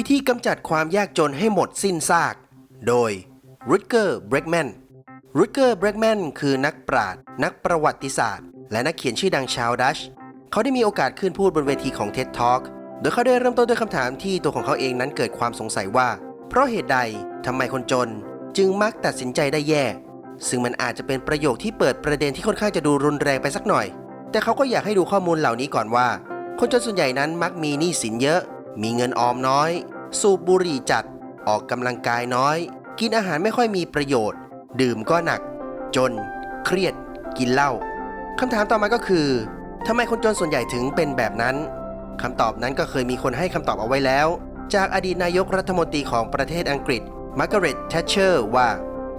วิธีกำจัดความยากจนให้หมดสิ้นซาก โดยรุดเกอร์เบรกแมนรุดเกอร์เบรกแมนคือนักปราชญ์นักประวัติศาสตร์ และนักเขียนชื่อดังชาวดัช เขาได้มีโอกาสขึ้นพูดบนเวทีของ TED Talk โดยเขาได้เริ่มต้นด้วยคำถามที่ตัวของเขาเองนั้นเกิดความสงสัยว่า เพราะเหตุใดทำไมคนจนจึงมักตัดสินใจได้แย่ ซึ่งมันอาจจะเป็นประโยคที่เปิดประเด็นที่ค่อนข้างจะดูรุนแรงไปสักหน่อย แต่เขาก็อยากให้ดูข้อมูลเหล่านี้ก่อนว่า คนจนส่วนใหญ่นั้นมักมีหนี้สินเยอะ มีเงินออมน้อย สูบบุหรี่จัด ออกกำลังกายน้อย กินอาหารไม่ค่อยมีประโยชน์ ดื่มก็หนัก จน เครียด กินเหล้าคำถามต่อมาก็คือทำไมคนจนส่วนใหญ่ถึงเป็นแบบนั้นคำตอบนั้นก็เคยมีคนให้คำตอบเอาไว้แล้ว จากอดีตนายกรัฐมนตรีของประเทศอังกฤษมาร์กาเร็ตแทชเชอร์ว่า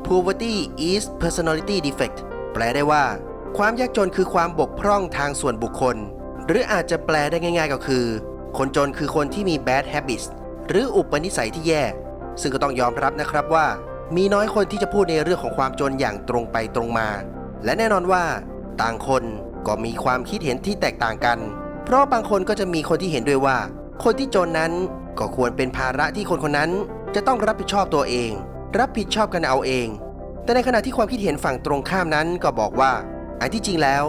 poverty is personality defect แปลได้ว่า ความยากจนคือความบกพร่องทางส่วนบุคคล หรืออาจจะแปลได้ง่าย ๆ ก็คือ คนจนคือคนที่มี bad habits หรืออุปนิสัยที่แย่ ซึ่งก็ต้องยอมรับนะครับว่า มีน้อยคนที่จะพูดในเรื่องของความจนอย่างตรงไปตรงมา และแน่นอนว่า ต่างคนก็มีความคิดเห็นที่แตกต่างกัน เพราะบางคนก็จะมีคนที่เห็นด้วยว่า คนที่จนนั้นก็ควรเป็นภาระที่คนคนนั้นจะต้องรับผิดชอบตัวเอง รับผิดชอบกันเอาเอง แต่ในขณะที่ความคิดเห็นฝั่งตรงข้ามนั้นก็บอกว่า อันที่จริงแล้ว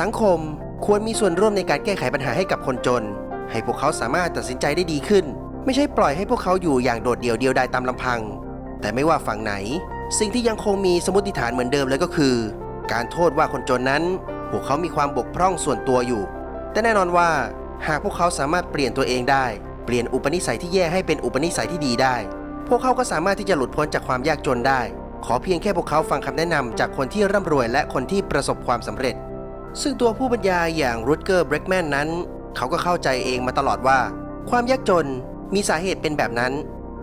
สังคมควรมีส่วนร่วมในการแก้ไขปัญหาให้กับคนจน ให้พวกเขาสามารถตัดสินใจได้ดีขึ้น ไม่ใช่ปล่อยให้พวกเขาอยู่อย่างโดดเดี่ยวเดียวดายตามลำพัง แต่ไม่ว่าฝั่งไหน สิ่งที่ยังคงมีสมมติฐานเหมือนเดิมเลยก็คือ การโทษว่าคนจนนั้น พวกเขามีความบกพร่องส่วนตัวอยู่ แต่แน่นอนว่า หากพวกเขาสามารถเปลี่ยนตัวเองได้ เปลี่ยนอุปนิสัยที่แย่ให้เป็นอุปนิสัยที่ดีได้ พวกเขาก็สามารถที่จะหลุดพ้นจากความยากจนได้ ขอเพียงแค่พวกเขาฟังคำแนะนำจากคนที่ร่ำรวยและคนที่ประสบความสำเร็จซึ่งตัวผู้บรรยายอย่างรูดเกอร์เบรกแมนนั้น เขาก็เข้าใจเองมาตลอดว่า ความยากจนมีสาเหตุเป็นแบบนั้น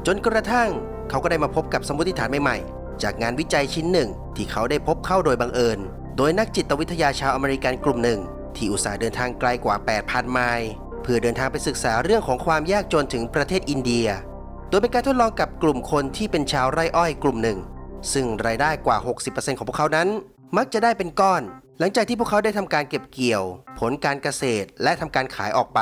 จนกระทั่งเขาก็ได้มาพบกับสมมติฐานใหม่ๆ จากงานวิจัยชิ้นหนึ่งที่เขาได้พบเข้าโดยบังเอิญ โดยนักจิตวิทยาชาวอเมริกันกลุ่มหนึ่ง ที่อุตส่าห์เดินทางไกลกว่า 8,000 ไมล์เพื่อเดินทางไปศึกษาเรื่องของความยากจนถึงประเทศอินเดีย โดยเป็นการทดลองกับกลุ่มคนที่เป็นชาวไร่อ้อยกลุ่มหนึ่ง ซึ่งรายได้กว่า 60%ของพวกเขานั้น มักจะได้เป็นก้อน ลังจากที่พวกเขาได้ทำการเก็บเกี่ยว ผลการเกษตรและทำการขายออกไป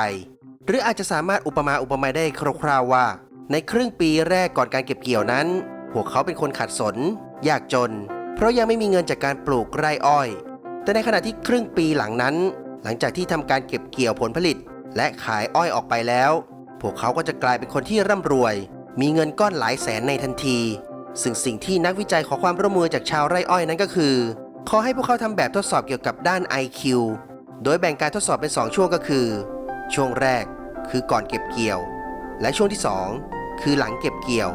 หรืออาจจะสามารถอุปมาอุปไมยได้คร่าวๆว่า ในครึ่งปีแรกก่อนการเก็บเกี่ยวนั้น พวกเขาเป็นคนขัดสน ยากจน เพราะยังไม่มีเงินจากการปลูกไร่อ้อย แต่ในขณะที่ครึ่งปีหลังนั้น หลังจากที่ทำการเก็บเกี่ยวผลผลิต และขายอ้อยออกไปแล้ว พวกเขาก็จะกลายเป็นคนที่ร่ำรวย มีเงินก้อนหลายแสนในทันที ซึ่งสิ่งที่นักวิจัยขอความร่วมมือจากชาวไร่อ้อยนั้นก็คือ ขอให้พวกเขาทำแบบทดสอบเกี่ยวกับด้าน IQ โดยแบ่งการทดสอบเป็น 2 ช่วงก็คือ ช่วงแรกคือก่อนเก็บเกี่ยว และช่วงที่ 2 คือหลังเก็บเกี่ยว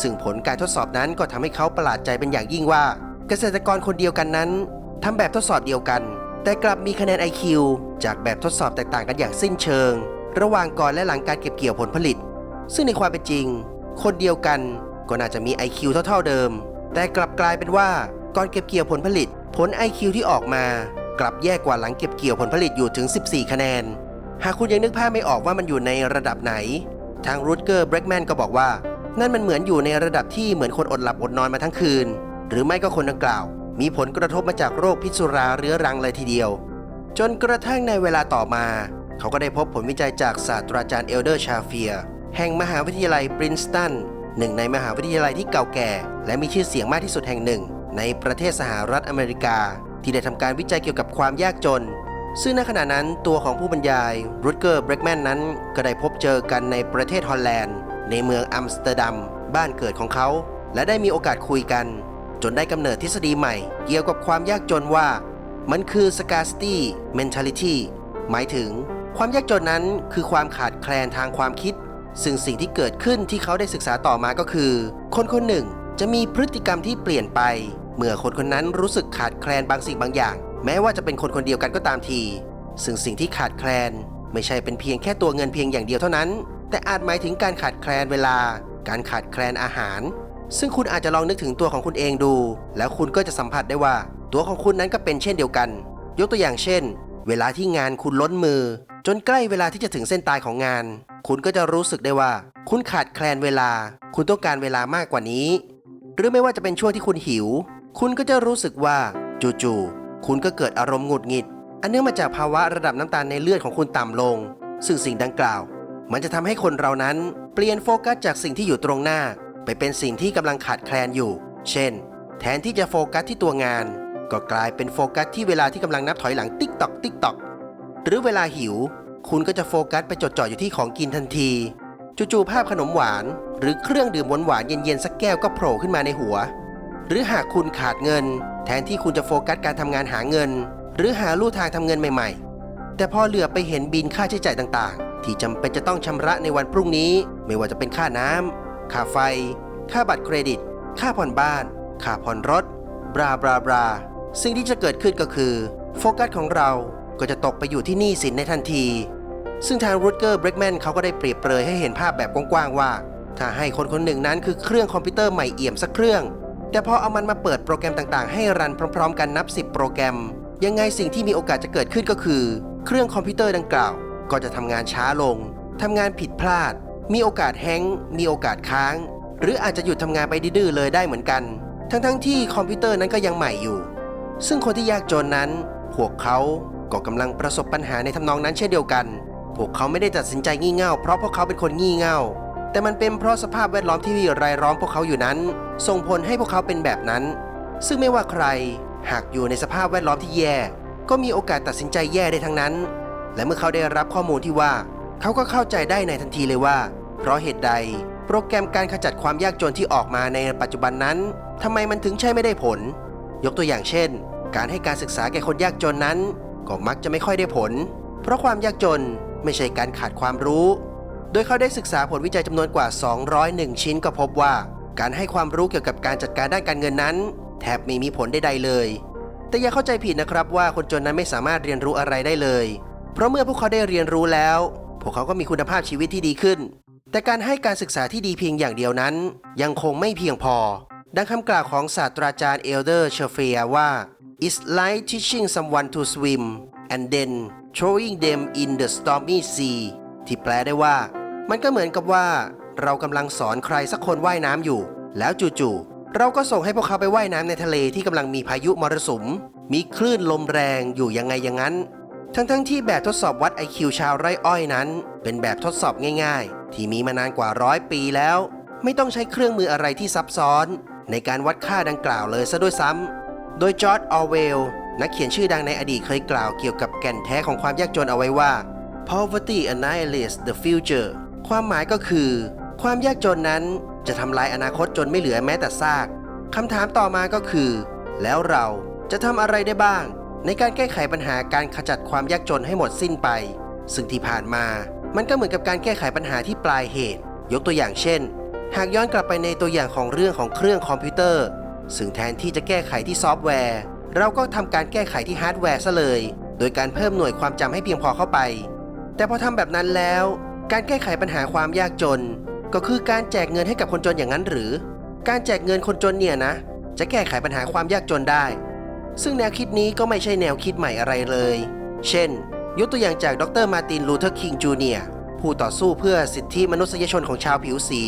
ซึ่งผลการทดสอบนั้นก็ทำให้เขาประหลาดใจเป็นอย่างยิ่งว่า เกษตรกรคนเดียวกันนั้นทำแบบทดสอบเดียวกัน แต่กลับมีคะแนน IQ จากแบบทดสอบแตกต่างกันอย่างสิ้นเชิง ระหว่างก่อนและหลังการเก็บเกี่ยวผลผลิต ซึ่งในความเป็นจริง คนเดียวกันก็น่าจะมี IQ เท่า ๆเดิม แต่กลับกลายเป็นว่าก่อนเก็บเกี่ยวผลผลิต ผล IQ ที่ออกมากลับแย่กว่าหลังเก็บเกี่ยวผลผลิตอยู่ถึง 14 คะแนน หากคุณยังนึกภาพไม่ออกว่ามันอยู่ในระดับไหน ทางรูดเกอร์เบรกแมนก็บอกว่า นั่นมันเหมือนอยู่ในระดับที่เหมือนคนอดหลับอดนอนมาทั้งคืน หรือไม่ก็คนดังกล่าว มีผลกระทบมาจากโรคพิษสุราเรื้อรังเลยทีเดียว จนกระทั่งในเวลาต่อมา เขาก็ได้พบผลวิจัยจากศาสตราจารย์เอลเดอร์ชาเฟีย แห่งมหาวิทยาลัยปรินสตันหนึ่งในมหาวิทยาลัยที่เก่าแก่ และมีชื่อเสียงมากที่สุดแห่งหนึ่ง ในประเทศสหรัฐอเมริกา ที่ได้ทำการวิจัยเกี่ยวกับความยากจน ซึ่งในขณะนั้นตัวของผู้บรรยายรูดเกอร์เบรกแมนนั้น ก็ได้พบเจอกันในประเทศฮอลแลนด์ ในเมืองอัมสเตอร์ดัมบ้านเกิดของเขา และได้มีโอกาสคุยกัน จนได้กำเนิดทฤษฎีใหม่ เกี่ยวกับความยากจนว่า มันคือ scarcity mentality หมายถึง ความยากจนนั้นคือความขาดแคลนทางความคิดซึ่งสิ่งที่เกิดขึ้นที่เขาได้ศึกษาต่อมาก็คือ คนคนหนึ่งจะมีพฤติกรรมที่เปลี่ยนไป เมื่อคนคนนั้นรู้สึกขาดแคลนบางสิ่งบางอย่าง แม้ว่าจะเป็นคนคนเดียวกันก็ตามที ซึ่งสิ่งที่ขาดแคลน ไม่ใช่เป็นเพียงแค่ตัวเงินเพียงอย่างเดียวเท่านั้น แต่อาจหมายถึงการขาดแคลนเวลา การขาดแคลนอาหาร ซึ่งคุณอาจจะลองนึกถึงตัวของคุณเองดู แล้วคุณก็จะสัมผัสได้ว่า ตัวของคุณนั้นก็เป็นเช่นเดียวกัน ยกตัวอย่างเช่น เวลาที่งานคุณล้นมือ จนใกล้เวลาที่จะถึงเส้นตายของงาน คุณก็จะรู้สึกได้ว่า คุณขาดแคลนเวลา คุณต้องการเวลามากกว่านี้ หรือไม่ว่าจะเป็นช่วงที่คุณหิว คุณก็จะรู้สึกว่าจู่ๆคุณก็เกิดอารมณ์หงุดหงิด อันเนื่องมาจากภาวะระดับน้ำตาลในเลือดของคุณต่ำลง ซึ่งสิ่งดังกล่าว มันจะทำให้คนเรานั้นเปลี่ยนโฟกัสจากสิ่งที่อยู่ตรงหน้า ไปเป็นสิ่งที่กำลังขาดแคลนอยู่ เช่น แทนที่จะโฟกัสที่ตัวงาน ก็กลายเป็นโฟกัสที่เวลาที่กำลังนับถอยหลังติ๊กตอกติ๊กตอกหรือเวลาหิว คุณก็จะโฟกัสไปจดจ่ออยู่ที่ของกินทันทีจู่ๆภาพขนมหวาน หรือเครื่องดื่มหวานๆเย็นๆสักแก้วก็โผล่ขึ้นมาในหัว หรือหากคุณขาดเงิน แทนที่คุณจะโฟกัสการทำงานหาเงิน หรือหาลู่ทางทำเงินใหม่ๆ แต่พอเหลือไปเห็นบินค่าใช้จ่ายต่างๆ ที่จำเป็นจะต้องชำระในวันพรุ่งนี้ ไม่ว่าจะเป็นค่าน้ำค่าไฟ ค่าบัตรเครดิต ค่าผ่อนบ้าน ค่าผ่อนรถบราบราบราสิ่งที่จะเกิดขึ้นก็คือ โฟกัสของเราก็จะตกไปอยู่ที่หนี้สินในทันที ซึ่งทางรูดเกอร์เบรกแมนเขาก็ได้เปรียบเปรยให้เห็นภาพแบบกว้างๆว่า ถ้าให้คนคนหนึ่งนั้นคือเครื่องคอมพิวเตอร์ใหม่เอี่ยมสักเครื่อง แต่พอเอามันมาเปิดโปรแกรมต่างๆ ให้รันพร้อม ๆ กันนับ 10 โปรแกรม ยังไงสิ่งที่มีโอกาสจะเกิดขึ้นก็คือ เครื่องคอมพิวเตอร์ดังกล่าว ก็จะทำงานช้าลงทำงานผิดพลาด มีโอกาสแฮงก์มีโอกาสค้าง หรืออาจจะหยุดทำงานไปดื้อๆเลยได้เหมือนกัน ทั้งๆที่คอมพิวเตอร์นั้นก็ยังใหม่อยู่ ซึ่งคนที่ยากจนนั้น พวกเขาก็กำลังประสบปัญหาในทำนองนั้นเช่นเดียวกัน พวกเขาไม่ได้ตัดสินใจงี่เง่าเพราะพวกเขาเป็นคนงี่เง่า แต่มันเป็นเพราะสภาพแวดล้อมที่รายล้อมพวกเขาอยู่นั้น ส่งผลให้พวกเขาเป็นแบบนั้น ซึ่งไม่ว่าใครหากอยู่ในสภาพแวดล้อมที่แย่ ก็มีโอกาสตัดสินใจแย่ได้ทั้งนั้น และเมื่อเขาได้รับข้อมูลที่ว่า เขาก็เข้าใจได้ในทันทีเลยว่า เพราะเหตุใด โปรแกรมการขจัดความยากจนที่ออกมาในปัจจุบันนั้นทำไมมันถึงใช่ไม่ได้ผล ยกตัวอย่างเช่น การให้การศึกษาแก่คนยากจนนั้น ก็มักจะไม่ค่อยได้ผล เพราะความยากจนไม่ใช่การขาดความรู้ โดยเขาได้ศึกษาผลวิจัยจำนวนกว่า 201 ชิ้นก็พบว่า การให้ความรู้เกี่ยวกับการจัดการด้านการเงินนั้น แทบไม่มีผลใดๆเลย แต่อย่าเข้าใจผิดนะครับว่าคนจนนั้นไม่สามารถเรียนรู้อะไรได้เลย เพราะเมื่อพวกเขาได้เรียนรู้แล้ว พวกเขาก็มีคุณภาพชีวิตที่ดีขึ้น แต่การให้การศึกษาที่ดีเพียงอย่างเดียวนั้น ยังคงไม่เพียงพอ ดังคำกล่าวของศาสตราจารย์เอลเดอร์เชเฟียว่า It's like teaching someone to swim and then throwing them in the stormy sea ที่แปลได้ว่า มันก็เหมือนกับว่าเรากำลังสอนใครสักคนว่ายน้ำอยู่ แล้วจู่ๆเราก็ส่งให้พวกเขาไปว่ายน้ำในทะเลที่กำลังมีพายุมรสุม มีคลื่นลมแรงอยู่ยังไงอย่างนั้น ทั้งๆที่แบบทดสอบวัด IQ ชาวไร่อ้อยนั้น เป็นแบบทดสอบง่ายๆ ที่มีมานานกว่าร้อยปีแล้ว ไม่ต้องใช้เครื่องมืออะไรที่ซับซ้อน ในการวัดค่าดังกล่าวเลยซะด้วยซ้ำโดยจอร์ดออเวลนักเขียนชื่อดังในอดีตเคยกล่าวเกี่ยวกับแก่นแท้ของความยากจนเอาไว้ว่า poverty annihilates the future ความหมายก็คือ ความยากจนนั้นจะทำลายอนาคตจนไม่เหลือแม้แต่ซากคำถามต่อมาก็คือ แล้วเราจะทำอะไรได้บ้าง ในการแก้ไขปัญหาการขจัดความยากจนให้หมดสิ้นไป ซึ่งที่ผ่านมา มันก็เหมือนกับการแก้ไขปัญหาที่ปลายเหตุ ยกตัวอย่างเช่น หากย้อนกลับไปในตัวอย่างของเรื่องของเครื่องคอมพิวเตอร์ ซึ่งแทนที่จะแก้ไขที่ซอฟต์แวร์ เราก็ทำการแก้ไขที่ฮาร์ดแวร์ซะเลย โดยการเพิ่มหน่วยความจำให้เพียงพอเข้าไป แต่พอทำแบบนั้นแล้ว การแก้ไขปัญหาความยากจน ก็คือการแจกเงินให้กับคนจนอย่างนั้นหรือ การแจกเงินคนจนเนี่ยนะ จะแก้ไขปัญหาความยากจนได้ ซึ่งแนวคิดนี้ก็ไม่ใช่แนวคิดใหม่อะไรเลย เช่น ยกตัวอย่างจากดรมาร์ติน ลูเทอร์ คิง จูเนียร์ผู้ต่อสู้เพื่อสิทธิมนุษยชนของชาวผิวสี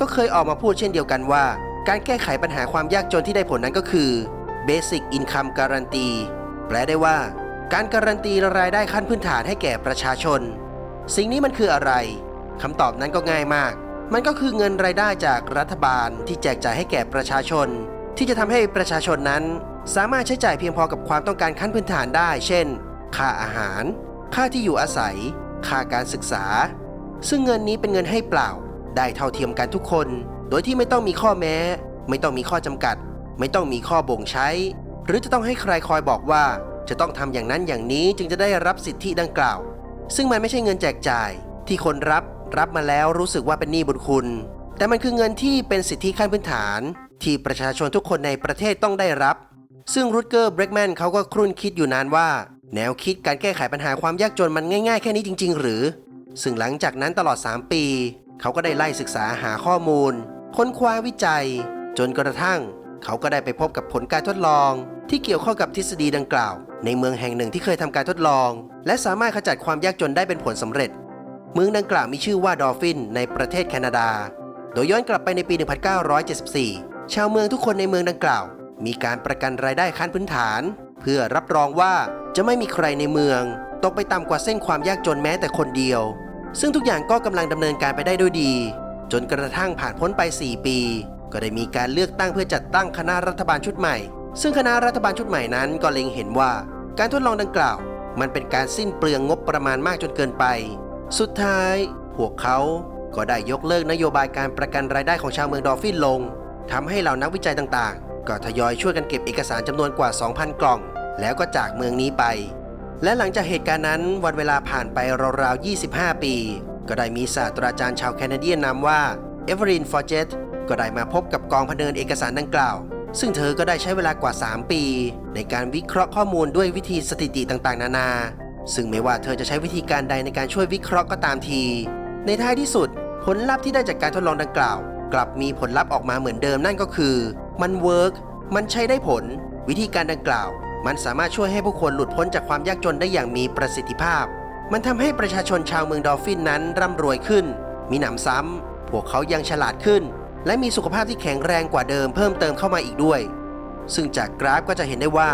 ก็เคยออกมาพูดเช่นเดียวกันว่า การแก้ไขปัญหาความยากจนที่ได้ผลนั้นก็คือ Basic Income Guarantee แปลได้ว่า การการันตีรายได้ขั้นพื้นฐานให้แก่ประชาชน สิ่งนี้มันคืออะไรคำตอบนั้นก็ง่ายมาก มันก็คือเงินรายได้จากรัฐบาลที่แจกจ่ายให้แก่ประชาชน ที่จะทำให้ประชาชนนั้น สามารถใช้จ่ายเพียงพอกับความต้องการขั้นพื้นฐานได้ เช่น ค่าอาหาร ค่าที่อยู่อาศัย ค่าการศึกษา ซึ่งเงินนี้เป็นเงินให้เปล่า ได้เท่าเทียมกันทุกคน โดยที่ไม่ต้องมีข้อแม้ ไม่ต้องมีข้อจำกัด ไม่ต้องมีข้อบ่งใช้ หรือจะต้องให้ใครคอยบอกว่าจะต้องทำอย่างนั้นอย่างนี้จึงจะได้รับสิทธิดังกล่าว ซึ่งมันไม่ใช่เงินแจกจ่าย ที่คนรับรับมาแล้วรู้สึกว่าเป็นหนี้บุญคุณ แต่มันคือเงินที่เป็นสิทธิขั้นพื้นฐาน ที่ประชาชนทุกคนในประเทศต้องได้รับ ซึ่งรูดเกอร์เบรกแมนเขาก็ครุ่นคิดอยู่นานว่า แนวคิดการแก้ไขปัญหาความยากจนมันง่ายๆ แค่นี้จริง ๆ หรือ ซึ่งหลังจากนั้นตลอด 3 ปี เขาก็ได้ไล่ศึกษาหาข้อมูล ค้นคว้าวิจัย จนกระทั่ง เขาก็ได้ไปพบกับผลการทดลอง ที่เกี่ยวข้องกับทฤษฎีดังกล่าว ในเมืองแห่งหนึ่งที่เคยทำการทดลอง และสามารถขจัดความยากจนได้เป็นผลสำเร็จ เมืองดังกล่าวมีชื่อว่าดอลฟินในประเทศแคนาดา โดยย้อนกลับไปในปี 1974 ชาวเมืองทุกคนในเมืองดังกล่าว มีการประกันรายได้ขั้นพื้นฐาน เพื่อรับรองว่าจะไม่มีใครในเมืองตกไปต่ำกว่าเส้นความยากจนแม้แต่คนเดียว ซึ่งทุกอย่างก็กำลังดำเนินการไปได้ด้วยดี จนกระทั่งผ่านพ้นไป 4 ปี ก็ได้มีการเลือกตั้งเพื่อจัดตั้งคณะรัฐบาลชุดใหม่ ซึ่งคณะรัฐบาลชุดใหม่นั้นก็เล็งเห็นว่า การทดลองดังกล่าว มันเป็นการสิ้นเปลืองงบประมาณมากจนเกินไป สุดท้าย พวกเขาก็ได้ยกเลิกนโยบายการประกันรายได้ของชาวเมืองดอฟฟินลงทำให้เหล่านักวิจัยต่างๆ ก็ทยอยช่วยกันเก็บเอกสารจำนวนกว่า 2,000 กล่อง แล้วก็จากเมืองนี้ไป และหลังจากเหตุการณ์นั้นวันเวลาผ่านไปราวๆ 25 ปี ก็ได้มีศาสตราจารย์ชาวแคนาเดียนนามว่าเอเวอรินฟอร์เจตก็ได้มาพบกับกองพเนินเอกสารดังกล่าว ซึ่งเธอก็ได้ใช้เวลากว่า 3 ปี ในการวิเคราะห์ข้อมูลด้วยวิธีสถิติต่างๆ นานา ซึ่งไม่ว่าเธอจะใช้วิธีการใดในการช่วยวิเคราะห์ก็ตามที ในท้ายที่สุด ผลลัพธ์ที่ได้จากการทดลองดังกล่าว กลับมีผลลัพธ์ออกมาเหมือนเดิมนั่นก็คือ มันเวิร์กมันใช้ได้ผล วิธีการดังกล่าว มันสามารถช่วยให้ผู้คนหลุดพ้นจากความยากจนได้อย่างมีประสิทธิภาพ มันทำให้ประชาชนชาวเมืองดอลฟินนั้นร่ำรวยขึ้น มีหนำซ้ำพวกเขายังฉลาดขึ้น และมีสุขภาพที่แข็งแรงกว่าเดิมเพิ่มเติมเข้ามาอีกด้วย ซึ่งจากกราฟก็จะเห็นได้ว่า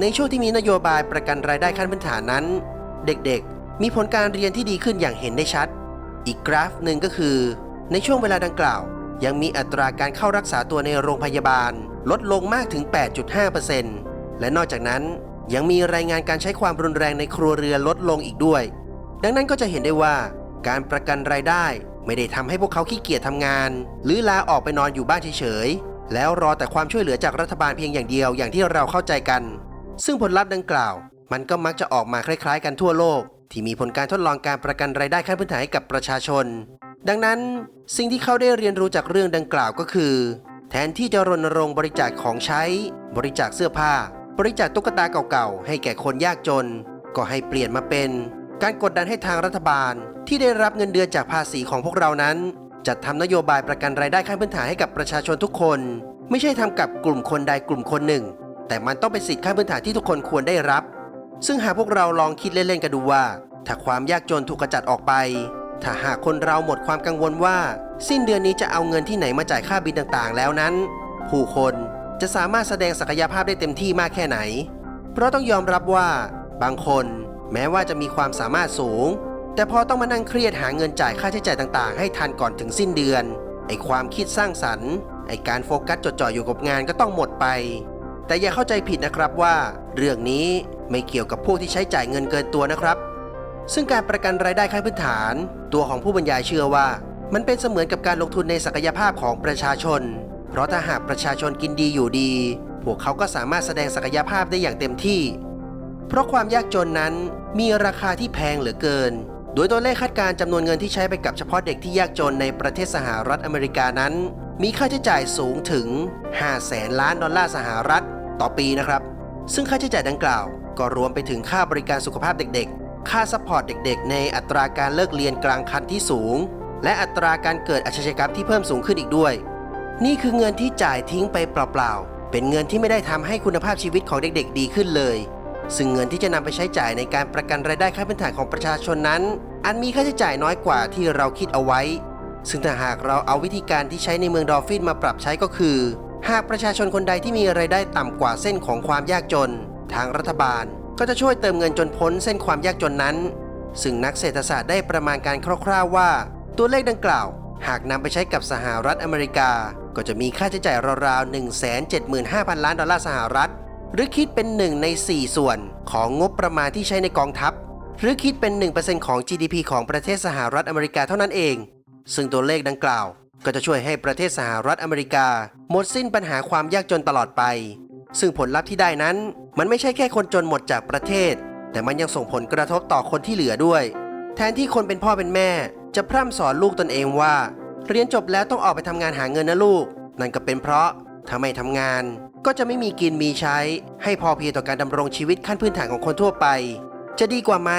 ในช่วงที่มีนโยบายประกันรายได้ขั้นพื้นฐานนั้น เด็กๆ มีผลการเรียนที่ดีขึ้นอย่างเห็นได้ชัด อีกกราฟหนึ่งก็คือ ในช่วงเวลาดังกล่าว ยังมีอัตราการเข้ารักษาตัวในโรงพยาบาล ลดลงมากถึง 8.5%และนอกจากนั้นยังมีรายงานการใช้ความรุนแรงในครัวเรือนลดลงอีกด้วย ดังนั้นก็จะเห็นได้ว่า การประกันรายได้ ไม่ได้ทำให้พวกเขาขี้เกียจทำงาน หรือลาออกไปนอนอยู่บ้านเฉยๆ แล้วรอแต่ความช่วยเหลือจากรัฐบาลเพียงอย่างเดียวอย่างที่เราเข้าใจกัน ซึ่งผลลัพธ์ดังกล่าว มันก็มักจะออกมาคล้าย ๆ กันทั่วโลก ที่มีผลการทดลองการประกันรายได้ขั้นพื้นฐานให้กับประชาชน ดังนั้น สิ่งที่เขาได้เรียนรู้จากเรื่องดังกล่าวก็คือ แทนที่จะรณรงค์บริจาคของใช้ บริจาคเสื้อผ้า บริจาคตุ๊กตาเก่าๆให้แก่คนยากจน ก็ให้เปลี่ยนมาเป็น การกดดันให้ทางรัฐบาล ที่ได้รับเงินเดือนจากภาษีของพวกเรานั้น จัดทำนโยบายประกันรายได้ขั้นพื้นฐานให้กับประชาชนทุกคน ไม่ใช่ทำกับกลุ่มคนใดกลุ่มคนหนึ่ง แต่มันต้องเป็นสิทธิขั้นพื้นฐานที่ทุกคนควรได้รับ ซึ่งหากพวกเราลองคิดเล่นๆกันดูว่า ถ้าความยากจนถูกกระจัดออกไป ถ้าหากคนเราหมดความกังวลว่า สิ้นเดือนนี้จะเอาเงินที่ไหนมาจ่ายค่าบินต่างๆ แล้วนั้น ผู้คนจะสามารถแสดงศักยภาพได้เต็มที่มากแค่ไหน เพราะต้องยอมรับว่า บางคน แม้ว่าจะมีความสามารถสูง แต่พอต้องมานั่งเครียดหาเงินจ่ายค่าใช้จ่ายต่างๆ ให้ทันก่อนถึงสิ้นเดือน ไอความคิดสร้างสรรค์ไอการโฟกัสจดจ่ออยู่กับงานก็ต้องหมดไป แต่อย่าเข้าใจผิดนะครับว่า เรื่องนี้ไม่เกี่ยวกับพวกที่ใช้จ่ายเงินเกินตัวนะครับ ซึ่งการประกันรายได้ขั้นพื้นฐาน ตัวของผู้บรรยายเชื่อว่า มันเป็นเสมือนกับการลงทุนในศักยภาพของประชาชน เพราะถ้าหากประชาชนกินดีอยู่ดี พวกเขาก็สามารถแสดงศักยภาพได้อย่างเต็มที่ เพราะความยากจนนั้นมีราคาที่แพงเหลือเกิน โดยตัวเลขคาดการ์จำนวนเงินที่ใช้ไปกับเฉพาะเด็กที่ยากจนในประเทศสหรัฐอเมริกานั้น มีค่าใช้จ่ายสูงถึง5แสนล้านดอลลาร์สหรัฐ ต่อปีนะครับ ซึ่งค่าใช้จ่ายดังกล่าว ก็รวมไปถึงค่าบริการสุขภาพเด็กๆ ค่าซัพพอร์ตเด็กๆ ในอัตราการเลิกเรียนกลางคันที่สูง และอัตราการเกิดอาชญากรรมที่เพิ่มสูงขึ้นอีกด้วย นี่คือเงินที่จ่ายทิ้งไปเปล่าๆ เป็นเงินที่ไม่ได้ทำให้คุณภาพชีวิตของเด็กๆ ดีขึ้นเลย ซึ่งเงินที่จะนำไปใช้จ่ายในการประกันรายได้ขั้นพื้นฐานของประชาชนนั้น อันมีค่าใช้จ่ายน้อยกว่าที่เราคิดเอาไว้ ซึ่งถ้าหากเราเอาวิธีการที่ใช้ในเมืองดอลฟินมาปรับใช้ก็คือ หากประชาชนคนใดที่มีรายได้ต่ำกว่าเส้นของความยากจน ทางรัฐบาล ก็จะช่วยเติมเงินจนพ้นเส้นความยากจนนั้น ซึ่งนักเศรษฐศาสตร์ได้ประมาณการคร่าวๆว่า ตัวเลขดังกล่าว หากนำไปใช้กับสหรัฐอเมริกา ก็จะมีค่าใช้จ่ายราวๆ175,000 ล้านดอลลาร์สหรัฐ หรือคิดเป็น 1 ใน 4 ส่วนของงบประมาณที่ใช้ในกองทัพ หรือคิดเป็น 1%ของ GDP ของประเทศสหรัฐอเมริกาเท่านั้นเอง ซึ่งตัวเลขดังกล่าว ก็จะช่วยให้ประเทศสหรัฐอเมริกา หมดสิ้นปัญหาความยากจนตลอดไป ซึ่งผลลัพธ์ที่ได้นั้น มันไม่ใช่แค่คนจนหมดจากประเทศ แต่มันยังส่งผลกระทบต่อคนที่เหลือด้วย แทนที่คนเป็นพ่อเป็นแม่ จะพร่ำสอนลูกตนเองว่า เรียนจบแล้วต้องออกไปทำงานหาเงินนะลูก นั่นก็เป็นเพราะถ้าไม่ทำงาน ก็จะไม่มีกินมีใช้ ให้พอเพียงต่อการดำรงชีวิตขั้นพื้นฐานของคนทั่วไป จะดีกว่าไหม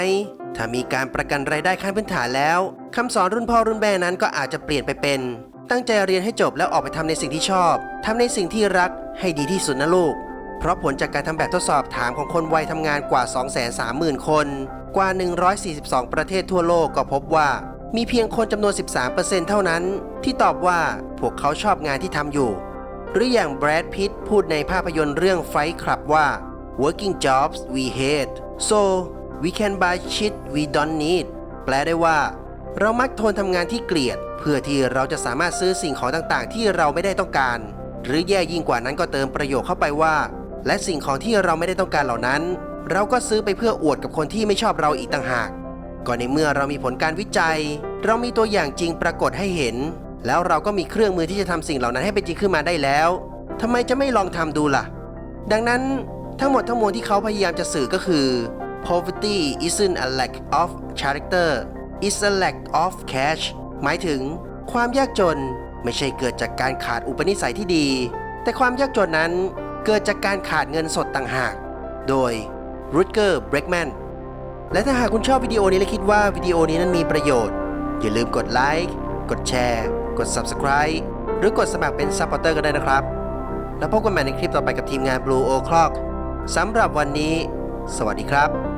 ถ้ามีการประกันรายได้ขั้นพื้นฐานแล้วคำสอนรุ่นพ่อรุ่นแม่นั้นก็อาจจะเปลี่ยนไปเป็น ตั้งใจเรียนให้จบแล้วออกไปทำในสิ่งที่ชอบทำในสิ่งที่รักให้ดีที่สุดนะลูก เพราะผลจากการทำแบบทดสอบถามของคนวัยทำงานกว่า 230,000 คน กว่า 142 ประเทศทั่วโลกก็พบว่า มีเพียงคนจำนวน 13%เท่านั้น ที่ตอบว่าพวกเขาชอบงานที่ทำอยู่ หรืออย่างแบรดพิตพูดในภาพยนตร์เรื่อง Fight Club ว่า working jobs we hate so we can buy shit we don't need แปลได้ว่า เรามักทนทำงานที่เกลียด เพื่อที่เราจะสามารถซื้อสิ่งของต่างๆ ที่เราไม่ได้ต้องการ หรือแย่ยิ่งกว่านั้นก็เติมประโยคเข้าไปว่า และสิ่งของที่เราไม่ได้ต้องการเหล่านั้น เราก็ซื้อไปเพื่ออวดกับคนที่ไม่ชอบเราอีกต่างหากก็ในเมื่อเรามีผลการวิจัย เรามีตัวอย่างจริงปรากฏให้เห็น แล้วเราก็มีเครื่องมือที่จะทำสิ่งเหล่านั้นให้เป็นจริงขึ้นมาได้แล้วทำไมจะไม่ลองทำดูล่ะ ดังนั้นทั้งหมดทั้งมวลที่เขาพยายามจะสื่อก็คือ poverty isn't a lack of character it's a lack of cash หมายถึง ความยากจนไม่ใช่เกิดจากการขาดอุปนิสัยที่ดี แต่ความยากจนนั้นเกิดจากการขาดเงินสดต่างหาก โดย Rutger Bregman และถ้าหากคุณชอบวิดีโอนี้และคิดว่าวิดีโอนี้นั้นมีประโยชน์ อย่าลืมกดไลค์ กดแชร์ ด Subscribe หรือกดสมัครเป็นซัพพอร์เตอร์ก็ได้นะครับ แล้วพบกันใหม่ในคลิปต่อไปกับทีมงาน Blue O'Clock สำหรับวันนี้ สวัสดีครับ